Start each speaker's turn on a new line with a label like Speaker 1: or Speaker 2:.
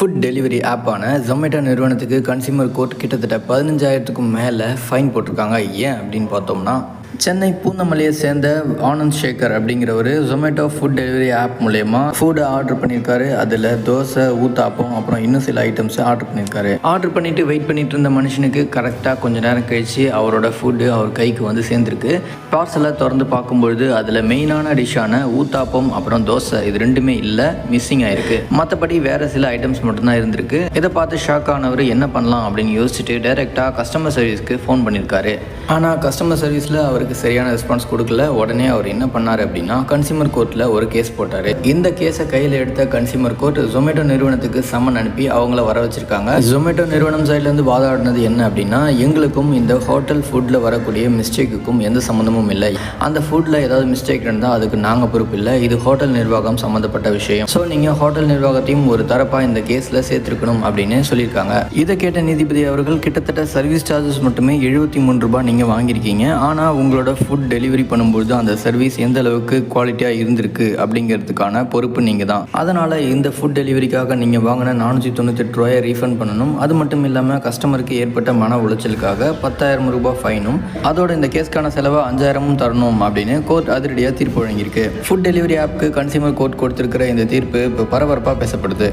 Speaker 1: Food delivery ஆப்பான Zomato நிறுவனத்துக்கு consumer court கிட்டத்தட்ட பதினஞ்சாயிரத்துக்கும் மேலே ஃபைன் போட்டிருக்காங்க. ஏன் அப்படின்னு பார்த்தோம்னா சென்னை பூந்தமல்லியை சேர்ந்த ஆனந்த் சேகர் அப்படிங்கிறவர் ஜொமேட்டோ ஃபுட் டெலிவரி ஆப் மூலயமா ஃபுட் ஆர்டர் பண்ணியிருக்காரு. அதில் தோசை ஊத்தாப்பம் அப்புறம் இன்னும் சில ஐட்டம்ஸ் ஆர்டர் பண்ணியிருக்காரு. ஆர்டர் பண்ணிட்டு வெயிட் பண்ணிட்டு இருந்த மனுஷனுக்கு கரெக்டாக கொஞ்ச நேரம் கழிச்சு அவரோட ஃபுட்டு அவர் கைக்கு வந்து சேர்ந்துருக்கு. பார்சலை திறந்து பார்க்கும்பொழுது அதில் மெயினான டிஷ்ஷான ஊத்தாப்பம் அப்புறம் தோசை இது ரெண்டுமே இல்லை மிஸ்ஸிங் ஆயிருக்கு. மற்றபடி வேற சில ஐட்டம்ஸ் மட்டும்தான் இருந்திருக்கு. இதை பார்த்து ஷாக் ஆனவர் என்ன பண்ணலாம் அப்படின்னு யோசிச்சுட்டு டைரெக்டாக கஸ்டமர் சர்வீஸ்க்கு ஃபோன் பண்ணியிருக்காரு. ஆனால் கஸ்டமர் சர்வீஸில் அவருக்கு சரியான ரெஸ்பான்ஸ் கொடுக்கல. உடனே அவர் என்ன பண்ணார் அப்படின்னா கன்சியூமர் கோர்ட்டில் ஒரு கேஸ் போட்டார். இந்த கேஸை கையில் எடுத்த கன்சியூமர் கோர்ட் ஜொமேட்டோ நிறுவனத்துக்கு சம்மன் அனுப்பி அவங்கள வர வச்சிருக்காங்க. ஜொமேட்டோ நிறுவனம் சைட்லேருந்து வாதாடினது என்ன அப்படின்னா எங்களுக்கும் இந்த ஹோட்டல் ஃபுட்டில் வரக்கூடிய மிஸ்டேக்குக்கும் எந்த சம்மந்தமும் இல்லை. அந்த ஃபுட்டில் ஏதாவது மிஸ்டேக் இருந்தால் அதுக்கு நாங்கள் பொறுப்பு இல்லை. இது ஹோட்டல் நிர்வாகம் சம்மந்தப்பட்ட விஷயம். ஸோ நீங்கள் ஹோட்டல் நிர்வாகத்தையும் ஒரு தரப்பாக இந்த கேஸில் சேர்த்துருக்கணும் அப்படின்னு சொல்லியிருக்காங்க. இதை கேட்ட நீதிபதி அவர்கள் கிட்டத்தட்ட சர்வீஸ் சார்ஜஸ் மட்டுமே எழுபத்தி மூணு ரூபாய் நீங்கள் வாங்கியிருக்கீங்க. ஆனால் உங்களோட ஃபுட் டெலிவரி பண்ணும்போது அந்த சர்வீஸ் எந்த அளவுக்கு குவாலிட்டியாக இருந்திருக்கு அப்படிங்கிறதுக்கான பொறுப்பு நீங்கள் தான் அதனால் இந்த ஃபுட் டெலிவரிக்காக நீங்கள் வாங்கின நானூற்றி தொண்ணூத்தெட்டு ரூபாயை ரீஃபண்ட் பண்ணணும். அது மட்டும் இல்லாமல் கஸ்டமருக்கு ஏற்பட்ட மன உளைச்சலுக்காக பத்தாயிரம் ரூபாய் ஃபைனும் அதோட இந்த கேஸ்க்கான செலவை அஞ்சாயிரமும் தரணும் அப்படின்னு கோர்ட் அதிரடியாக தீர்ப்பு வழங்கியிருக்கு. ஃபுட் டெலிவரி ஆப்க்கு கன்சியூமர் கோர்ட் கொடுத்துருக்கிற இந்த தீர்ப்பு இப்போ பரபரப்பாக பேசப்படுது.